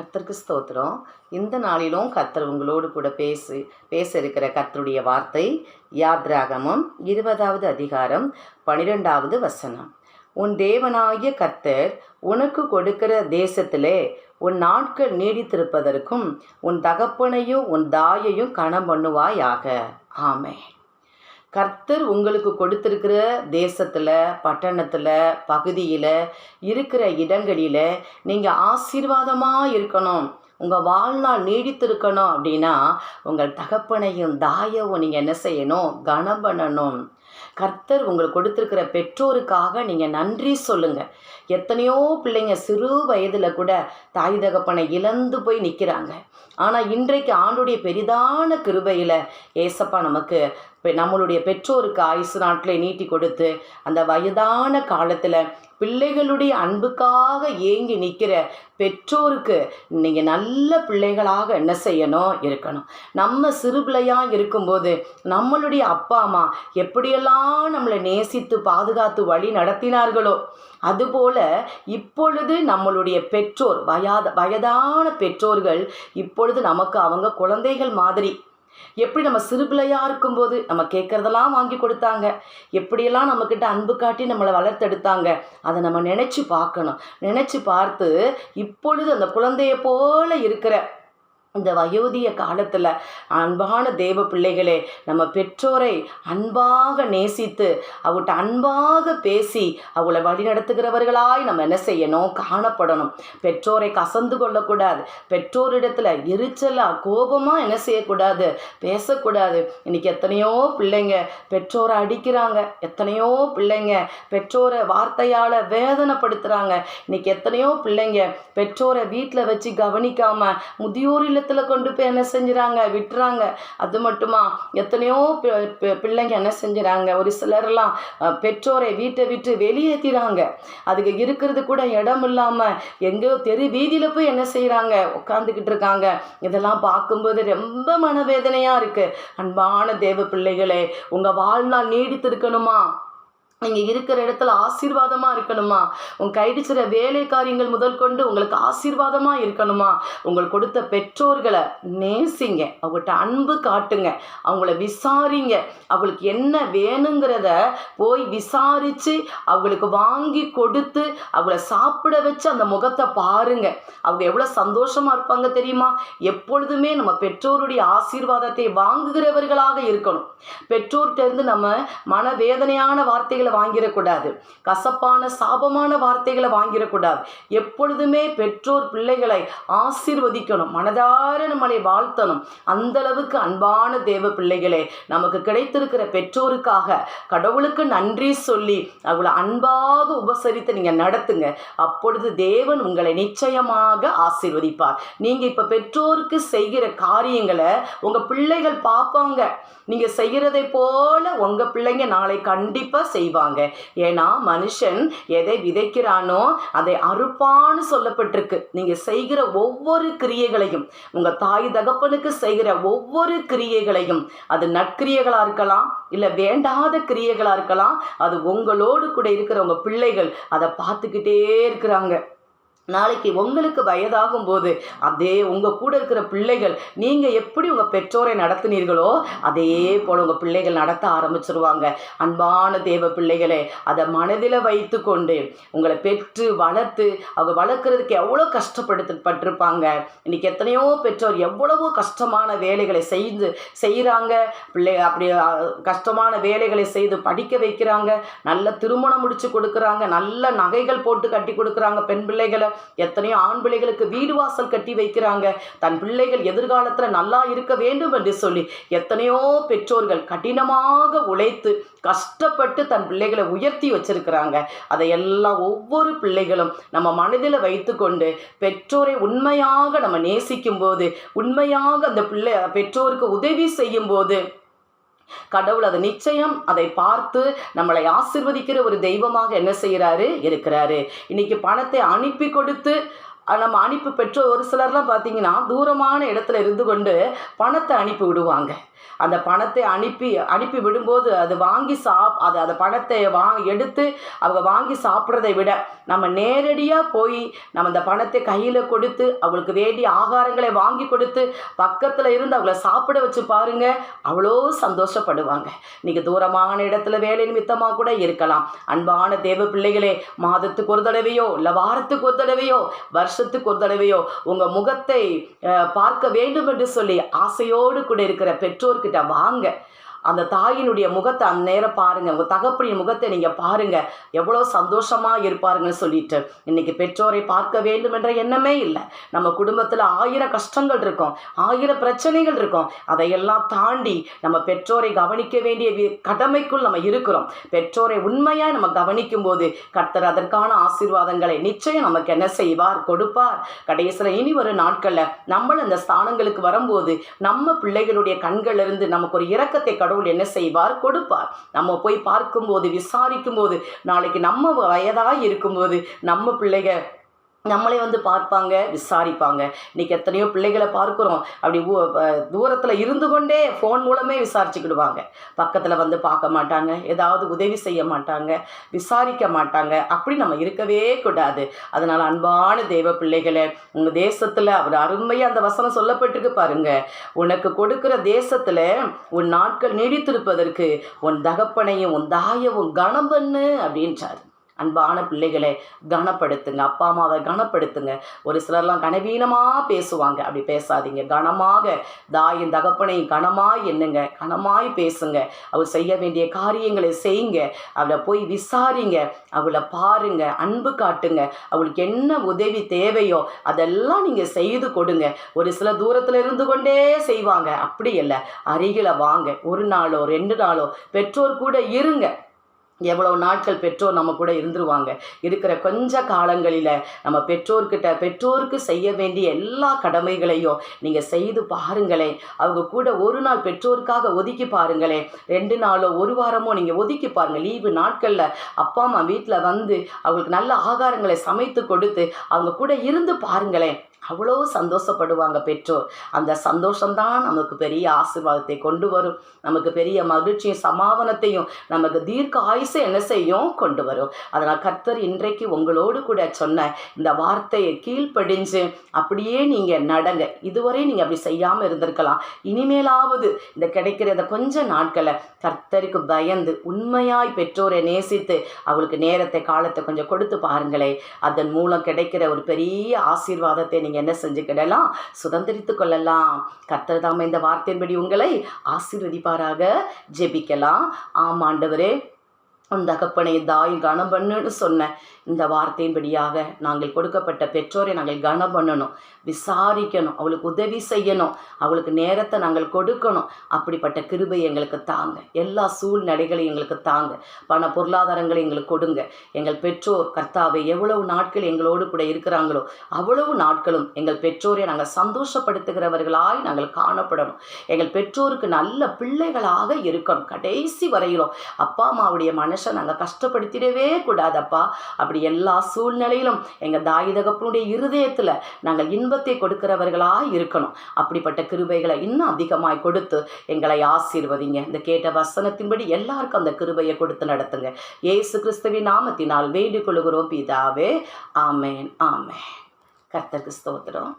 கர்த்தருக்கு ஸ்தோத்திரம். இந்த நாளிலும் கர்த்தர் உங்களோடு கூட பேசு பேச இருக்கிற கர்த்தருடைய வார்த்தை யாத்ராகமம் இருபதாவது அதிகாரம் பனிரெண்டாவது வசனம். உன் தேவனாகிய கர்த்தர் உனக்கு கொடுக்கிற தேசத்திலே உன் நாட்கள் நீடித்திருப்பதற்கும் உன் தகப்பனையும் உன் தாயையும் கணம் பண்ணுவாயாக ஆமே கர்த்தர் உங்களுக்கு கொடுத்திருக்கிற தேசத்தில் பட்டணத்தில் பகுதியில் இருக்கிற இடங்களில் நீங்கள் ஆசீர்வாதமாக இருக்கணும். உங்கள் வாழ்நாள் நீடித்திருக்கணும் அப்படின்னா உங்கள் தகப்பனையும் தாயவும் நீங்கள் என்ன செய்யணும்? கனம் பண்ணணும். கர்த்தர் உங்களுக்கு கொடுத்துருக்கிற பெற்றோருக்காக நீங்கள் நன்றி சொல்லுங்கள் எத்தனையோ பிள்ளைங்க சிறு வயதில் கூட தாய் தகப்பனை இழந்து போய் நிற்கிறாங்க ஆனால் இன்றைக்கு ஆண்டுடைய பெரிதான கிருபையில் ஏசப்பா நமக்கு இப்போ நம்மளுடைய பெற்றோருக்கு ஆயுசு நாட்களை நீட்டி கொடுத்து அந்த வயதான காலத்தில் பிள்ளைகளுடைய அன்புக்காக ஏங்கி நிற்கிற பெற்றோருக்கு நீங்கள் நல்ல பிள்ளைகளாக என்ன செய்யணும்? இருக்கணும். நம்ம சிறு பிள்ளையாக இருக்கும்போது நம்மளுடைய அப்பா அம்மா எப்படியெல்லாம் நம்மளை நேசித்து பாதுகாத்து வழி நடத்தினார்களோ அதுபோல் இப்பொழுது நம்மளுடைய பெற்றோர் வயாத வயதான பெற்றோர்கள் இப்பொழுது நமக்கு அவங்க குழந்தைகள் மாதிரி எப்படி நம்ம சிறு பிள்ளையாக இருக்கும்போது நம்ம கேட்குறதெல்லாம் வாங்கி கொடுத்தாங்க. எப்படியெல்லாம் நம்மக்கிட்ட அன்பு காட்டி நம்மளை வளர்த்தெடுத்தாங்க அதை நம்ம நினச்சி பார்க்கணும். நினச்சி பார்த்து இப்பொழுது அந்த குழந்தைய போல இருக்கிற இந்த வயோதிய காலத்தில் அன்பான தேவ பிள்ளைகளே நம்ம பெற்றோரை அன்பாக நேசித்து அவட்ட அன்பாக பேசி அவளை வழிநடத்துகிறவர்களாய் நம்ம என்ன செய்யணும்? காணப்படணும். பெற்றோரை கசந்து கொள்ளக்கூடாது. பெற்றோரிடத்துல எரிச்சலாக கோபமாக என்ன செய்யக்கூடாது? பேசக்கூடாது. இன்னைக்கு எத்தனையோ பிள்ளைங்க பெற்றோரை அடிக்கிறாங்க. எத்தனையோ பிள்ளைங்க பெற்றோரை வார்த்தையால் வேதனைப்படுத்துகிறாங்க இன்னைக்கு எத்தனையோ பிள்ளைங்க பெற்றோரை வீட்டில் வச்சு கவனிக்காமல் முதியோரில் இல்லத்தில் கொண்டு போய் என்ன செஞ்சுறாங்க? விட்டுறாங்க. அது மட்டுமா? எத்தனையோ பிள்ளைங்க என்ன செஞ்சுறாங்க? ஒரு சிலர்லாம் பெற்றோரை வீட்டை விட்டு வெளியேற்றிறாங்க அதுக்கு இருக்கிறது கூட இடம் இல்லாமல் எங்கேயோ தெரு வீதியில் போய் என்ன செய்கிறாங்க உட்காந்துக்கிட்டு இருக்காங்க. இதெல்லாம் பார்க்கும்போது ரொம்ப மனவேதனையாக இருக்குது அன்பான தேவ பிள்ளைகளே உங்கள் வாழ்நாள் நீடித்திருக்கணுமா? நீங்கள் இருக்கிற இடத்துல ஆசீர்வாதமாக இருக்கணுமா? உங்கள் கைடிச்சிற வேலை காரியங்கள் முதல் கொண்டு உங்களுக்கு ஆசீர்வாதமாக இருக்கணுமா? உங்களுக்கு கொடுத்த பெற்றோர்களை நேசிங்க. அவங்கள்ட்ட அன்பு காட்டுங்க. அவங்கள விசாரிங்க. அவங்களுக்கு என்ன வேணுங்கிறத போய் விசாரித்து அவங்களுக்கு வாங்கி கொடுத்து அவங்கள சாப்பிட வச்சு அந்த முகத்தை பாருங்க. அவங்க எவ்வளோ சந்தோஷமாக இருப்பாங்க தெரியுமா? எப்பொழுதுமே நம்ம பெற்றோருடைய ஆசீர்வாதத்தை வாங்குகிறவர்களாக இருக்கணும். பெற்றோர்கிட்ட இருந்து நம்ம மனவேதனையான வார்த்தைகளை வாங்கிடக்கூடாது. கசப்பான சாபமான வார்த்தைகளை வாங்கிடக்கூடாது. எப்பொழுதுமே பெற்றோர் பிள்ளைகளை ஆசீர்வதிக்கணும். மனதார நம்மளை வாழ்த்தணும். அந்த அளவுக்கு அன்பான தேவ பிள்ளைகளே நமக்கு கிடைத்திருக்கிற பெற்றோருக்காக கடவுளுக்கு நன்றி சொல்லி அவளை அன்பாக உபசரித்து நீங்கள் நடத்துங்க. அப்பொழுது தேவன் உங்களை நிச்சயமாக ஆசீர்வதிப்பார். நீங்கள் இப்போ பெற்றோருக்கு செய்கிற காரியங்களை உங்கள் பிள்ளைகள் பார்ப்பாங்க. நீங்கள் செய்கிறதை போல உங்கள் பிள்ளைங்க நாளை கண்டிப்பாக செய்வாங்க. ஏன்னா மனுஷன் எதை விதைக்கிறானோ அதை அறுப்பான்னு சொல்லப்பட்டிருக்கு. நீங்கள் செய்கிற ஒவ்வொரு கிரியைகளையும் உங்கள் தாய் தகப்பனுக்கு செய்கிற ஒவ்வொரு கிரியைகளையும் அது நற்கிரியைகளாக இருக்கலாம் இல்லை வேண்டாத கிரியைகளாக இருக்கலாம் அது உங்களோடு கூட இருக்கிற உங்கள் பிள்ளைகள் அதை பார்த்துக்கிட்டே இருக்கிறாங்க. நாளைக்கு உங்களுக்கு வயதாகும் போது அதே உங்கள் கூட இருக்கிற பிள்ளைகள் நீங்கள் எப்படி உங்கள் பெற்றோரை நடத்துனீர்களோ அதே போல் உங்கள் பிள்ளைகள் நடத்த ஆரம்பிச்சிருவாங்க. அன்பான தேவ பிள்ளைகளே அதை மனதில் வைத்து கொண்டு உங்களை பெற்று வளர்த்து அவங்க வளர்க்குறதுக்கு எவ்வளோ கஷ்டப்படுத்தப்பட்டிருப்பாங்க இன்றைக்கி எத்தனையோ பெற்றோர் எவ்வளவோ கஷ்டமான வேலைகளை செய்து செய்கிறாங்க பிள்ளை அப்படி கஷ்டமான வேலைகளை செய்து படிக்க வைக்கிறாங்க. நல்ல திருமணம் முடிச்சு கொடுக்குறாங்க. நல்ல நகைகள் போட்டு கட்டி கொடுக்குறாங்க பெண் பிள்ளைகளை. எத்தனையோ ஆண் பிள்ளைகளுக்கு வீடு வாசல் கட்டி வைக்கிறாங்க. தன் பிள்ளைகள் எதிர்காலத்தில் நல்லா இருக்க வேண்டும் என்று சொல்லி எத்தனையோ பெற்றோர்கள் கடினமாக உழைத்து கஷ்டப்பட்டு தன் பிள்ளைகளை உயர்த்தி வச்சிருக்கிறாங்க. அதையெல்லாம் ஒவ்வொரு பிள்ளைகளும் நம்ம மனதில் வைத்துக்கொண்டு பெற்றோரை உண்மையாக நம்ம நேசிக்கும் போது உண்மையாக அந்த பிள்ளை பெற்றோருக்கு உதவி செய்யும் போது கடவுள் அதை நிச்சயம் அதை பார்த்து நம்மளை ஆசிர்வதிக்கிற ஒரு தெய்வமாக என்ன செய்கிறாரு? இருக்கிறாரு. இன்னைக்கு பணத்தை அனுப்பி கொடுத்து நம்ம அனுப்பி பெற்ற ஒரு சிலர்லாம் பார்த்தீங்கன்னா தூரமான இடத்துல இருந்து கொண்டு பணத்தை அனுப்பி விடுவாங்க. அந்த பணத்தை அனுப்பி அனுப்பி விடும்போது அது வாங்கி சாப் அது அந்த பணத்தை வா எடுத்து அவங்க வாங்கி சாப்பிட்றதை விட நம்ம நேரடியாக போய் நம்ம அந்த பணத்தை கையில் கொடுத்து அவங்களுக்கு வேண்டிய ஆகாரங்களை வாங்கி கொடுத்து பக்கத்தில் இருந்து அவங்கள சாப்பிட வச்சு பாருங்க அவ்வளோ சந்தோஷப்படுவாங்க. நீங்கள் தூரமான இடத்துல வேலை நிமித்தமாக கூட இருக்கலாம். அன்பான தேவ பிள்ளைகளே மாதத்துக்கு ஒரு தடவையோ இல்லை வாரத்துக்கு ஒரு தடவையோ வருஷத்துக்கு ஒரு தடவையோ உங்கள் முகத்தை பார்க்க வேண்டும் என்று சொல்லி ஆசையோடு கூட இருக்கிற பெற்றோர் பெற்றோர்கிட்ட வாங்க. அந்த தாயினுடைய முகத்தை அந்த நேரம் பாருங்க. உங்க தகப்பனின் முகத்தை நீங்க பாருங்க. எவ்வளோ சந்தோஷமா இருப்பாருங்கன்னு சொல்லிட்டு இன்னைக்கு பெற்றோரை பார்க்க வேண்டும் என்ற எண்ணமே இல்லை. நம்ம குடும்பத்தில் ஆயிரம் கஷ்டங்கள் இருக்கும். ஆயிரம் பிரச்சனைகள் இருக்கும். அதையெல்லாம் தாண்டி நம்ம பெற்றோரை கவனிக்க வேண்டிய வி- கடமைக்குள் நம்ம இருக்கிறோம். பெற்றோரை உண்மையாக நம்ம கவனிக்கும் போது கர்த்தர் அதற்கான ஆசீர்வாதங்களை நிச்சயம் நமக்கு என்ன செய்வார்? கொடுப்பார். கடைசியில் இனி வரும் நாட்களில் நம்மளும் அந்த ஸ்தானங்களுக்கு வரும்போது நம்ம பிள்ளைகளுடைய கண்களிலிருந்து நமக்கு ஒரு இரக்கத்தை கடவுள் என்ன செய்வார்? கொடுப்பார். நம்ம போய் பார்க்கும்போது விசாரிக்கும்போது நாளைக்கு நம்ம வயதாக இருக்கும்போது நம்ம பிள்ளைகள் நம்மளே வந்து பார்ப்பாங்க விசாரிப்பாங்க. இன்னைக்கு எத்தனையோ பிள்ளைகளை பார்க்குறோம். அப்படி தூரத்தில் இருந்து கொண்டே ஃபோன் மூலமே விசாரிச்சுக்கிடுவாங்க. பக்கத்தில் வந்து பார்க்க மாட்டாங்க ஏதாவது உதவி செய்ய மாட்டாங்க விசாரிக்க மாட்டாங்க. அப்படி நம்ம இருக்கவே கூடாது. அதனால் அன்பான தெய்வ பிள்ளைகளை உங்கள் தேசத்தில் அவர் அருமையாக அந்த வசனம் சொல்லப்பட்டிருக்கு பாருங்க. உனக்கு கொடுக்குற தேசத்தில் உன் நாட்கள் நீடித்திருப்பதற்கு உன் தகப்பனையும் உன் தாயவும் கனம் பண்ணு அப்படின்றார். அன்பான பிள்ளைகளை கனப்படுத்துங்க. அப்பா அம்மாவை கனப்படுத்துங்க. ஒரு சிலர்லாம் கனவீனமாக பேசுவாங்க. அப்படி பேசாதீங்க. கனமாக தாயின் தகப்பனையும் கனமாய் எண்ணுங்க. கனமாய் பேசுங்க. அவர் செய்ய வேண்டிய காரியங்களை செய்யுங்க. அவளை போய் விசாரிங்க. அவளை பாருங்க. அன்பு காட்டுங்க. அவளுக்கு என்ன உதவி தேவையோ அதெல்லாம் நீங்கள் செய்து கொடுங்க. ஒரு சில தூரத்தில் இருந்து கொண்டே செய்வாங்க. அப்படி இல்லை அருகில் வாங்க. ஒரு நாளோ ரெண்டு நாளோ பெற்றோர் கூட இருங்க. எவ்வளோ நாட்கள் பெற்றோர் நம்ம கூட இருந்துருவாங்க. இருக்கிற கொஞ்ச காலங்களில் நம்ம பெற்றோர்கிட்ட பெற்றோருக்கு செய்ய வேண்டிய எல்லா கடமைகளையும் நீங்கள் செய்து பாருங்களேன். அவங்க கூட ஒரு நாள் பெற்றோருக்காக ஒதுக்கி பாருங்களேன். ரெண்டு நாளோ ஒரு வாரமோ நீங்கள் ஒதுக்கி பாருங்கள் லீவு நாட்களில் அப்பா அம்மா வீட்டில் வந்து அவங்களுக்கு நல்ல ஆகாரங்களை சமைத்து கொடுத்து அவங்க கூட இருந்து பாருங்களேன். அவ்வளோ சந்தோஷப்படுவாங்க பெற்றோர். அந்த சந்தோஷம்தான் நமக்கு பெரிய ஆசீர்வாதத்தை கொண்டு வரும். நமக்கு பெரிய மகிழ்ச்சியும் சமாதானத்தையும் நமக்கு தீர்க்க ஆயுசு என்ன செய்யும்? கொண்டு வரும். அதனால் கர்த்தர் இன்றைக்கு உங்களோடு கூட சொன்ன இந்த வார்த்தையை கீழ்ப்படிஞ்சு அப்படியே நீங்கள் நடங்க. இதுவரை நீங்கள் அப்படி செய்யாமல் இருந்திருக்கலாம். இனிமேலாவது இந்த கிடைக்கிற இந்த கொஞ்ச நாட்களை கர்த்தருக்கு பயந்து உண்மையாய் பெற்றோரை நேசித்து அவளுக்கு நேரத்தை காலத்தை கொஞ்சம் கொடுத்து பாருங்களேன். அதன் மூலம் கிடைக்கிற ஒரு பெரிய ஆசீர்வாதத்தை நீங்கள் என்ன செஞ்சுக்கிடலாம்? சுதந்திரித்து கொள்ளலாம். கர்த்தர் இந்த வார்த்தையின்படி உங்களை ஆசீர்வதிப்பாராக. ஜெபிக்கலாம். ஆம் ஆண்டவரே உன் தகப்பனை தாய் கனம் பண்ணுன்னு சொன்னேன் இந்த வார்த்தையின்படியாக நாங்கள் கொடுக்கப்பட்ட பெற்றோரை நாங்கள் கனம் பண்ணணும் விசாரிக்கணும் அவளுக்கு உதவி செய்யணும் அவளுக்கு நேரத்தை நாங்கள் கொடுக்கணும். அப்படிப்பட்ட கிருபை எங்களுக்கு தாங்க. எல்லா சூழ்நிலைகளையும் எங்களுக்கு தாங்க. பண பொருளாதாரங்களை எங்களுக்கு கொடுங்க. எங்கள் பெற்றோர் கர்த்தாவை எவ்வளவு நாட்கள் எங்களோடு கூட இருக்கிறாங்களோ அவ்வளவு நாட்களும் எங்கள் பெற்றோரை நாங்கள் சந்தோஷப்படுத்துகிறவர்களாய் நாங்கள் காணப்படணும். எங்கள் பெற்றோருக்கு நல்ல பிள்ளைகளாக இருக்கணும். கடைசி வரையிலும் அப்பா அம்மாவுடைய மனசை நாங்கள் கஷ்டப்படுத்திடவே கூடாதப்பா. அப்படி எல்லா சூழ்நிலையிலும் எங்கள் தாய் தகப்பனுடைய இருதயத்தில் நாங்கள் இன்பத்தை கொடுக்கிறவர்களாக இருக்கணும். அப்படிப்பட்ட கிருபைகளை இன்னும் அதிகமாய் கொடுத்து எங்களை ஆசீர்வதிங்க. இந்த கேட்ட வசனத்தின்படி எல்லாருக்கும் அந்த கிருபையை கொடுத்து நடத்துங்க. ஏசு கிறிஸ்துவின் நாமத்தினால் வேண்டிக் கொள்கிறோம். பிதாவே ஆமேன் ஆமேன். கர்த்தருக்கு ஸ்தோத்திரம்.